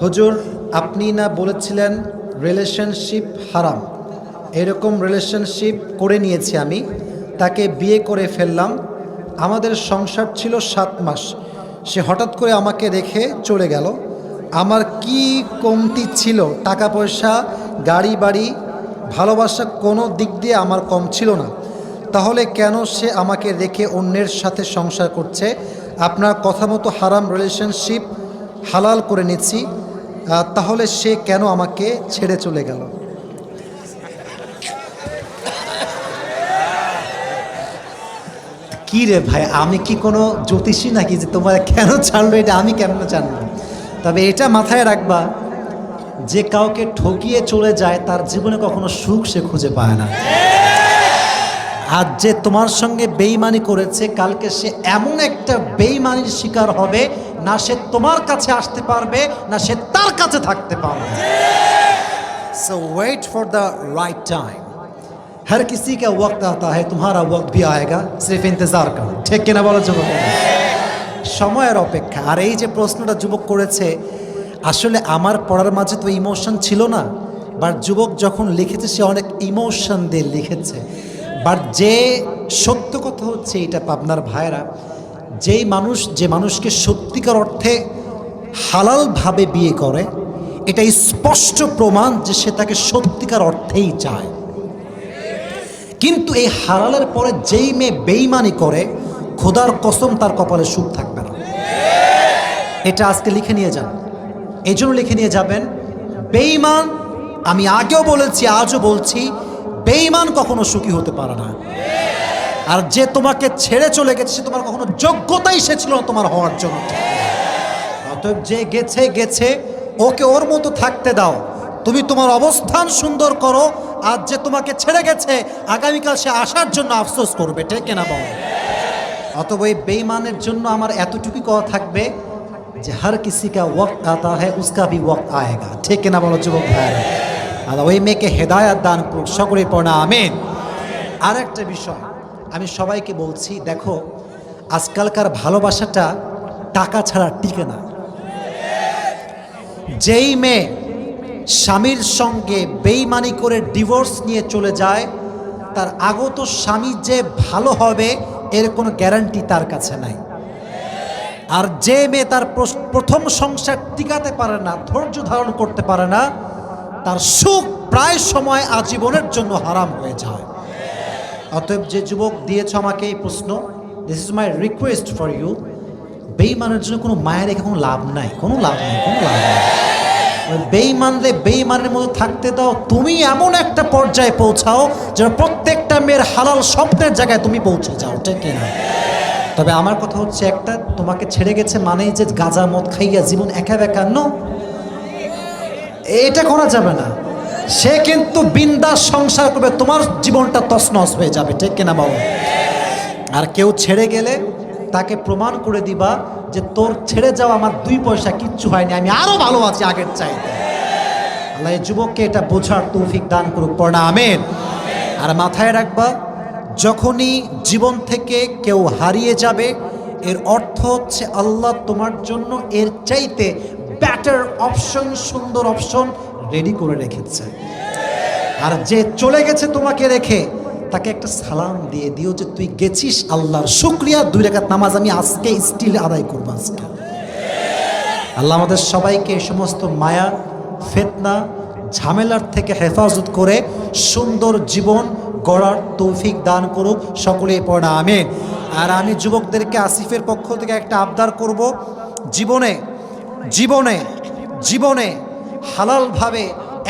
হুজুর, আপনি না বলেছিলেন রিলেশনশিপ হারাম। এরকম রিলেশনশিপ করে নিয়েছি আমি, তাকে বিয়ে করে ফেললাম। আমাদের সংসার ছিল সাত মাস। সে হঠাৎ করে আমাকে রেখে চলে গেল। আমার কি কমতি ছিল? টাকা পয়সা গাড়ি বাড়ি ভালোবাসা কোনো দিক দিয়ে আমার কম ছিল না। তাহলে কেন সে আমাকে রেখে অন্যের সাথে সংসার করছে? আপনার কথা মতো হারাম রিলেশনশিপ হালাল করে নিচ্ছি তাহলে সে কেন আমাকে ছেড়ে চলে গেল? কি রে ভাই, আমি কি কোনো জ্যোতিষী নাকি যে তোমার কেন ছাড়লো? এটা আমি কেন জানব? তবে এটা মাথায় রাখবা, যে কাউকে ঠকিয়ে চলে যায়, তার জীবনে কখনো সুখ সে খুঁজে পায় না। আজ যে তোমার সঙ্গে বেইমানি করেছে, কালকে সে এমন একটা বেইমানির শিকার হবে না সে তোমার কাছে আসতে পারবে না সে তার কাছে থাকতে পারবে so wait for the right time हर किसी का वक्त आता है तुम्हारा वक्त भी आएगा सिर्फ इंतजार करो ঠিক কিনা বলো যুবক সময়ের অপেক্ষা আর এই যে প্রশ্নটা যুবক করেছে আসলে আমার পড়ার মাঝে তো ইমোশন ছিল না বাট যুবক যখন লিখেছে সে অনেক ইমোশন দিয়ে লিখেছে বাট যে সত্য কথা হচ্ছে এটা পাবনার ভাইরা যেই মানুষ, যে মানুষকে সত্যিকার অর্থে হালালভাবে বিয়ে করে, এটা স্পষ্ট প্রমাণ যে সে তাকে সত্যিকার অর্থেই চায়। কিন্তু এই হালালের পরে যেই মেয়ে বেইমানি করে, খোদার কসম তার কপালে সুখ থাকবে না। এটা আজকে লিখে নিয়ে যান। এই জন্য লিখে নিয়ে যাবেন বেইমান আমি আগেও বলেছি, আজও বলছি বেইমান কখনো সুখী হতে পারে না। আর যে তোমাকে ছেড়ে চলে গেছে, সে তোমার কখনো যোগ্যতাই সে ছিল না তোমার হওয়ার জন্য। অতএব যে গেছে গেছে, ওকে ওর মতো থাকতে দাও। তুমি তোমার অবস্থান সুন্দর করো আজ যে তোমাকে ছেড়ে গেছে, আগামীকাল সে আসার জন্য আফসোস করবে, ঠিক না বল? অতএব এই বেইমানের জন্য আমার এতটুকু কথা থাকবে যে, হর কিসি কা ওয়াক্ত আতা হ্যায়, উসকা ভি ওয়াক্ত আয়েগা। ঠিক না বলো, যুবক ভাই আর ওই মেয়েকে হেদায়াত দান করুক সকলে পড়া আমিন। আর একটা বিষয় আমি সবাইকে বলছি, দেখো, আজকালকার ভালোবাসাটা টাকা ছাড়া টিকে না। যেই মেয়ে স্বামীর সঙ্গে বেইমানি করে ডিভোর্স নিয়ে চলে যায়, তার আগত স্বামী যে ভালো হবে, এর কোনো গ্যারান্টি তার কাছে নাই। আর যে মেয়ে তার প্রথম সংসার টিকাতে পারে না, ধৈর্য ধারণ করতে পারে না, তার সুখ প্রায় সময় আজীবনের জন্য হারাম হয়ে যায়। অতএব যে যুবক দিয়েছ আমাকে এই প্রশ্ন this is my request for you বেইমানের জন্য কোনো মায়ের রেখে কোনো লাভ নাই, কোনো লাভ নাই, কোনো লাভ নাই। বেইমানরে বেইমানের মতো থাকতে দাও, তুমি এমন একটা পর্যায়ে পৌঁছাও যেন প্রত্যেকটা মেয়ের হালাল স্বপ্নের জায়গায় তুমি পৌঁছে যাও, ঠিক না তবে আমার কথা হচ্ছে একটা, তোমাকে ছেড়ে গেছে মানেই যে গাঁজা মদ খাইয়া জীবন একা বেকা নো। এটা করা যাবে না। সে কিন্তু বিন্দাস সংসার করবে, তোমার জীবনটা তছনছ হয়ে যাবে, ঠিক কিনা বাবু? আর কেউ ছেড়ে গেলে তাকে প্রমাণ করে দিবা যে তোর ছেড়ে যাওয়া আমার দুই পয়সা কিচ্ছু হয়নি, আমি আরও ভালো আছি আগের চাইতে। আল্লাহ যুবককে এটা বোঝার তৌফিক দান করুক, পড়া আমেন। আর মাথায় রাখবা, যখনই জীবন থেকে কেউ হারিয়ে যাবে, এর অর্থ হচ্ছে আল্লাহ তোমার জন্য এর চাইতে ব্যাটার অপশন সুন্দর অপশন রেডি করে রেখেছে। আর যে চলে গেছে তোমাকে রেখে, তাকে একটা সালাম দিয়ে দিও যে তুই গেছিস আল্লাহর শুক্রিয়া, দুই রেখাত নামাজ আমি আজকে স্টিল আদায় করব আজকে। আল্লাহ আমাদের সবাইকে এই সমস্ত মায়া, ফেতনা, ঝামেলার থেকে হেফাজত করে সুন্দর জীবন গড়ার তৌফিক দান করুক, সকলেই পড়া, আমেন। আর আমি যুবকদেরকে আসিফের পক্ষ থেকে একটা আবদার করব, জীবনে জীবনে জীবনে হালালভাবে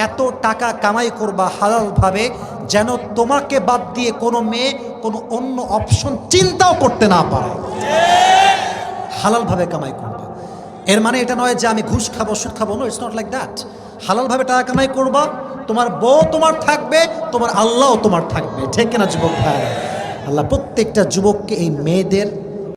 এত টাকা কামাই করবা হালালভাবে যেন তোমাকে বাদ দিয়ে কোনো মেয়ে, কোনো অন্য অপশন চিন্তাও করতে না পারে। হালালভাবে কামাই করবা। এর মানে এটা নয় যে আমি ঘুষ খাব সুদ খাব no it's not like that হালালভাবে টাকা কামাই করবা, তোমার বউ তোমার থাকবে, তোমার আল্লাহও তোমার থাকবে। ঠিক কিনা, যুবক ভাই আল্লাহ, প্রত্যেকটা যুবককে এই মেয়েদের